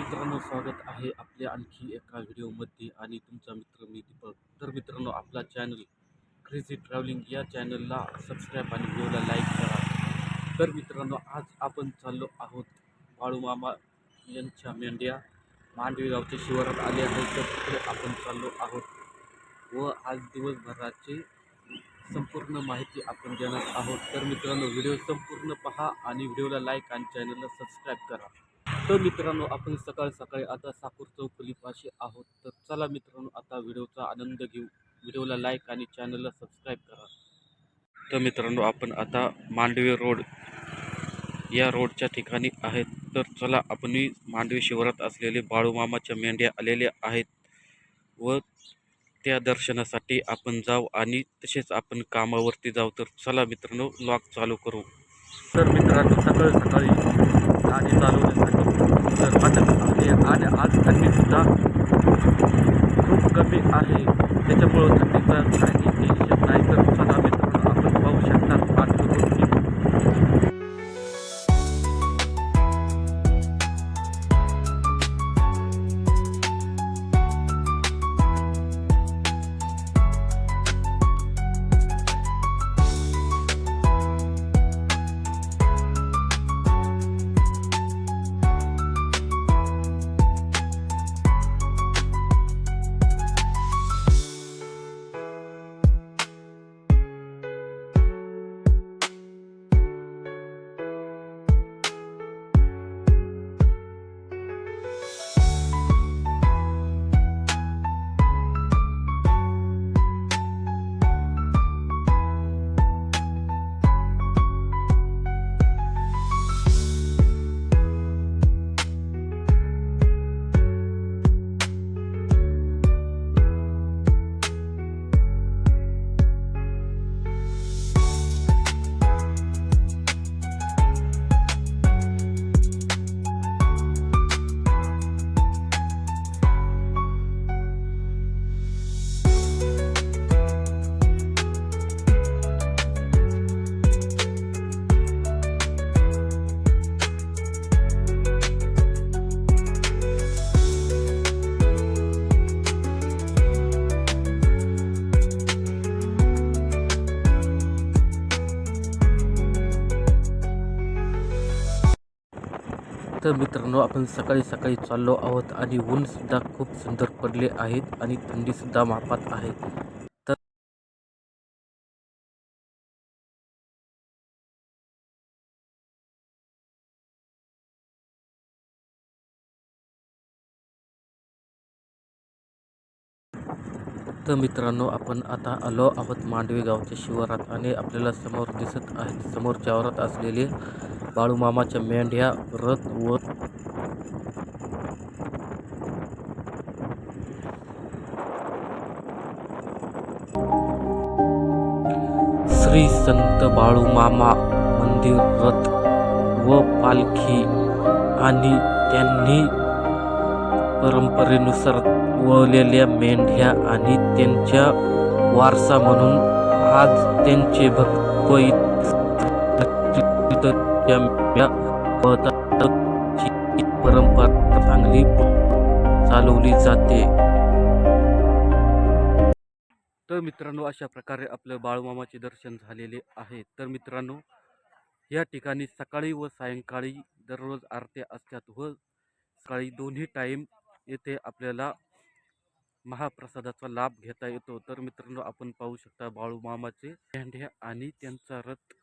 मित्रांनो स्वागत आहे आपल्या आणखी एका व्हिडिओमध्ये. आणि तुमचा मित्र मी दीपक. तर मित्रांनो आपला चॅनल क्रेझी ट्रॅव्हलिंग या चॅनलला सबस्क्राईब आणि व्हिडिओला लाईक करा. तर मित्रांनो आज आपण चाललो आहोत बाळूमामा यांच्या मेंढ्या मांडवी गावच्या शिवारात आले आहेत. तर तिकडे आपण चाललो आहोत व आज दिवसभराची संपूर्ण माहिती आपण देणार आहोत. तर मित्रांनो व्हिडिओ संपूर्ण पहा आणि व्हिडिओला लाईक आणि चॅनलला सबस्क्राईब करा. तर मित्रांनो आपण सकाळ सकाळी आता साखर चौकली पाशी आहोत. तर चला मित्रांनो आता व्हिडिओचा आनंद घेऊ. व्हिडिओला लाईक आणि चॅनलला सबस्क्राईब करा. तर मित्रांनो आपण आता मांडवी रोड या रोडच्या ठिकाणी आहेत. तर चला आपण मांडवी शिवारात असलेले बाळूमामाच्या मेंढ्या आलेल्या आहेत व त्या दर्शनासाठी आपण जाऊ आणि तसेच आपण कामावरती जाऊ. तर चला मित्रांनो लॉक चालू करू. तर मित्रांनो सकाळी सकाळी आणि चालवण्यासाठी तर अटक आहे आणि आज थंडीसुद्धा खूप कमी आहे. त्याच्यामुळं थंडीचा काही टेन्शन नाही. तर तर मित्रांनो आपण सकाळी सकाळी चाललो आहोत आणि ऊनसुद्धा खूप सुंदर पडले आहेत आणि थंडीसुद्धा मापात आहे. तर तर मित्रांनो आपण आता आलो आहोत मांडवी गावच्या शिवारात आणि आपल्याला समोर दिसत आहेत समोरच्या वरात असलेले बाळूमामाच्या मेंढ्या रथ व श्री संत बाळूमामा मंदिर रथ व पालखी आणि त्यांनी परंपरेनुसार वळलेल्या मेंढ्या आणि त्यांच्या वारसा म्हणून आज त्यांचे भक्त परंपरा चांगली चालवली जाते. तर मित्रांनो अशा प्रकारे आपलं बाळूमामाचे दर्शन झालेले आहे. तर मित्रांनो या ठिकाणी सकाळी व सायंकाळी दररोज आरत्या असतात व सकाळी दोन्ही टाईम येथे आपल्याला महाप्रसादाचा लाभ घेता येतो. तर मित्रांनो आपण पाहू शकता बाळूमामाचे झेंड्या आणि त्यांचा रथ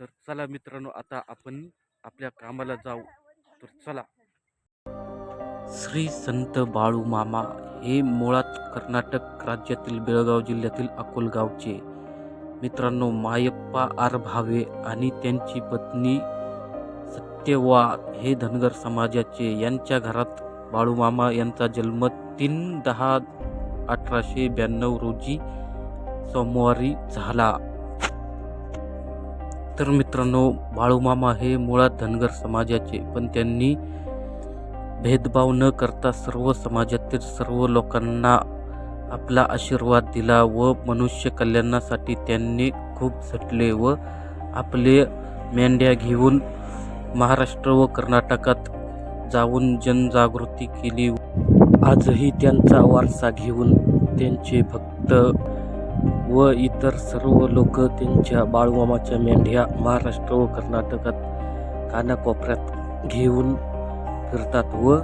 तर चला मित्रांनो आता आपण आपल्या कामाला जाऊ. तर चला. श्री संत बाळूमामा हे मुळात कर्नाटक राज्यातील बेळगाव जिल्ह्यातील अकोलगावचे मित्रांनो मायप्पा आर भावे आणि त्यांची पत्नी सत्यवा हे धनगर समाजाचे यांच्या घरात बाळूमामा यांचा जन्म तीन दहा अठराशे ब्याण्णव रोजी सोमवारी झाला. तर मित्रांनो बाळूमामा हे मुळात धनगर समाजाचे पण त्यांनी भेदभाव न करता सर्व समाजातील सर्व लोकांना आपला आशीर्वाद दिला व मनुष्य कल्याणासाठी त्यांनी खूप झटले व आपले मेंढ्या घेऊन महाराष्ट्र व कर्नाटकात जाऊन जनजागृती केली. आजही त्यांचा वारसा घेऊन त्यांचे भक्त व इतर सर्व लोक त्यांच्या बाळूमामाच्या मेंढ्या महाराष्ट्र व कर्नाटकात कानाकोपऱ्यात घेऊन फिरतात व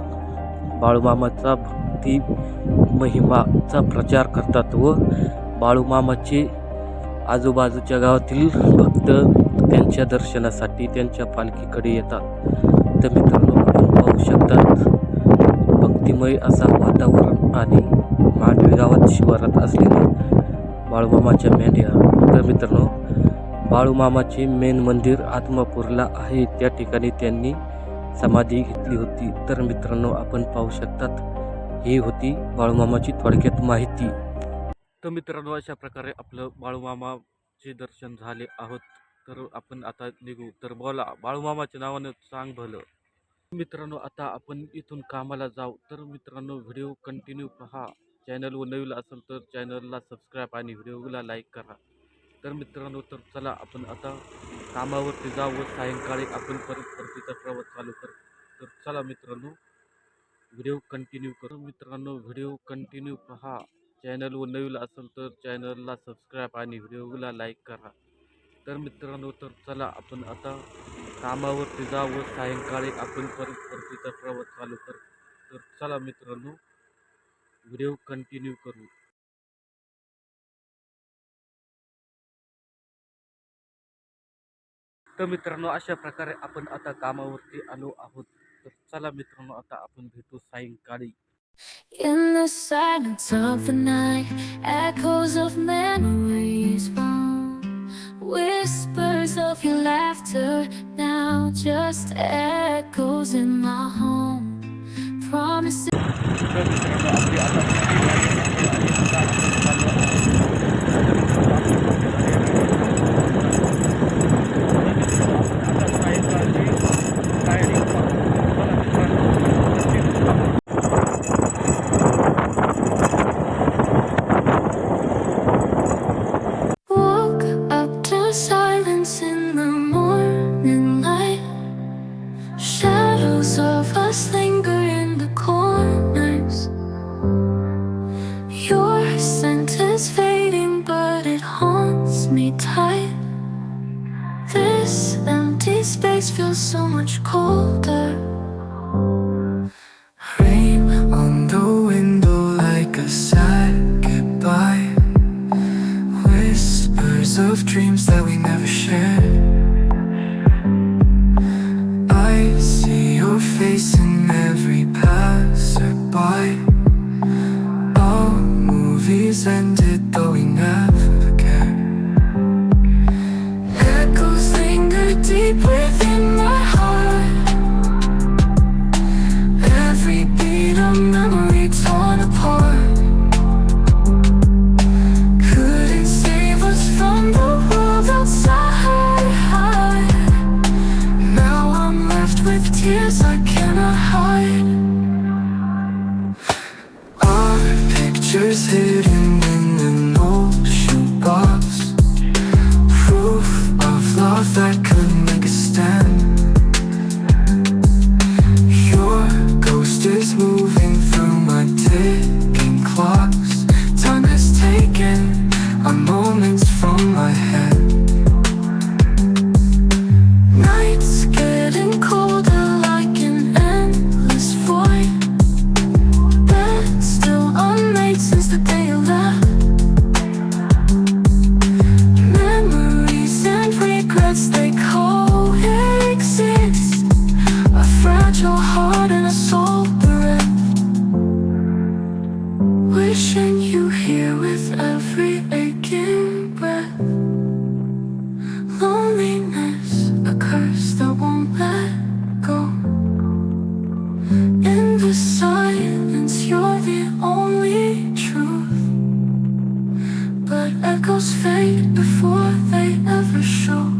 बाळूमामाचा भक्ती महिमाचा प्रचार करतात व बाळूमामाचे आजूबाजूच्या गावातील भक्त त्यांच्या दर्शनासाठी त्यांच्या पालखीकडे येतात. तर मित्रांनो आपण पाहू शकतात भक्तिमय असा वातावरण आणि मांडवी गावात शिवारात असलेल्या बाळूमामाच्या मेंढ्या तर मित्रांनो. बाळूमामाचे मेन मंदिर आत्मापूरला आहे. त्या ठिकाणी त्यांनी समाधी घेतली होती. तर मित्रांनो आपण पाहू शकतात ही होती बाळूमामाची थोडक्यात माहिती. तर मित्रांनो अशा प्रकारे आपलं बाळूमामाचे दर्शन झाले आहोत. तर आपण आता निघू. तर बोला बाळूमामाच्या नावानं सांग भलं. मित्रांनो आता आपण इथून कामाला जाऊ. तर मित्रांनो व्हिडिओ कंटिन्यू पहा. चॅनलवर नवीन असेल तर चॅनलला सबस्क्राईब आणि व्हिडिओला लाईक करा. तर मित्रांनो तर चला आपण आता कामावरती जाऊ व सायंकाळी आपण परत परतीचा प्रवास चालू कर. तर चला मित्रांनो व्हिडिओ कंटिन्यू करू. मित्रांनो व्हिडिओ कंटिन्यू पहा. चॅनलवर नवीन असेल तर चॅनलला सबस्क्राईब आणि व्हिडिओला लाईक करा. तर मित्रांनो तर चला आपण आता कामावरती जाऊ व सायंकाळी आपण परत परतीचा प्रवास चालू कर. तर चला मित्रांनो व्हिडिओ कंटिन्यू करू तर मित्रांनो अशा प्रकारे आपण आता कामावरती आलो आहोत तर चला मित्रांनो आता आपण भेटू सायंकाळी In the silence of the night, echoes of memories bound. Whispers of your laughter now just echoes in my home. Promises. Feels so much colder. Rain on the window like a sad goodbye. Whispers of dreams that we never shared. I see your face in every passerby. words they coexist. A fragile heart and a soul bereft. Wishing you here with every aching breath. Loneliness, a curse that won't let go. In the silence you're the only truth. But echoes fade before they ever show.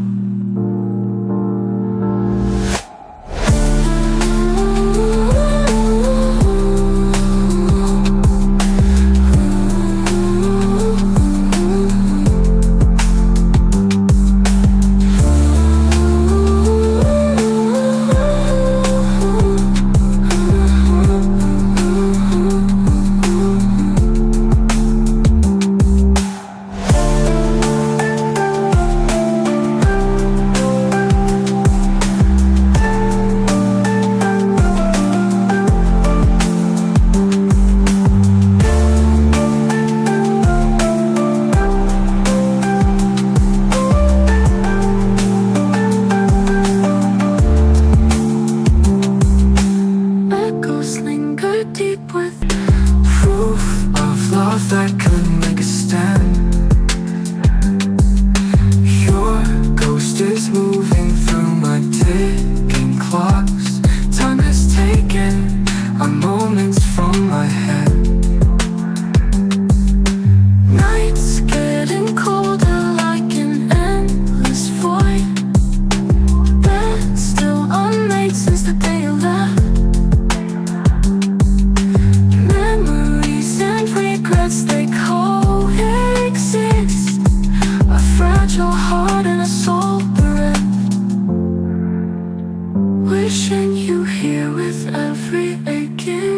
Wishing you here with every aching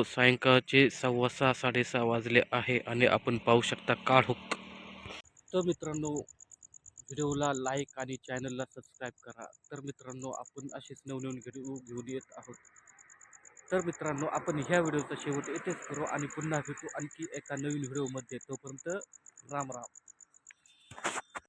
मित्रांनो सायंकाळचे सव्वा सहा साडेसहा वाजले आहे आणि आपण पाहू शकता काळोख तर मित्रांनो व्हिडिओला लाईक आणि चॅनलला सबस्क्राईब करा. तर मित्रांनो आपण असेच नवनवीन व्हिडिओ घेऊन येत आहोत. तर मित्रांनो आपण ह्या व्हिडिओचा शेवट येथेच करू आणि पुन्हा भेटू आणखी एका नवीन व्हिडिओमध्ये. तोपर्यंत राम राम.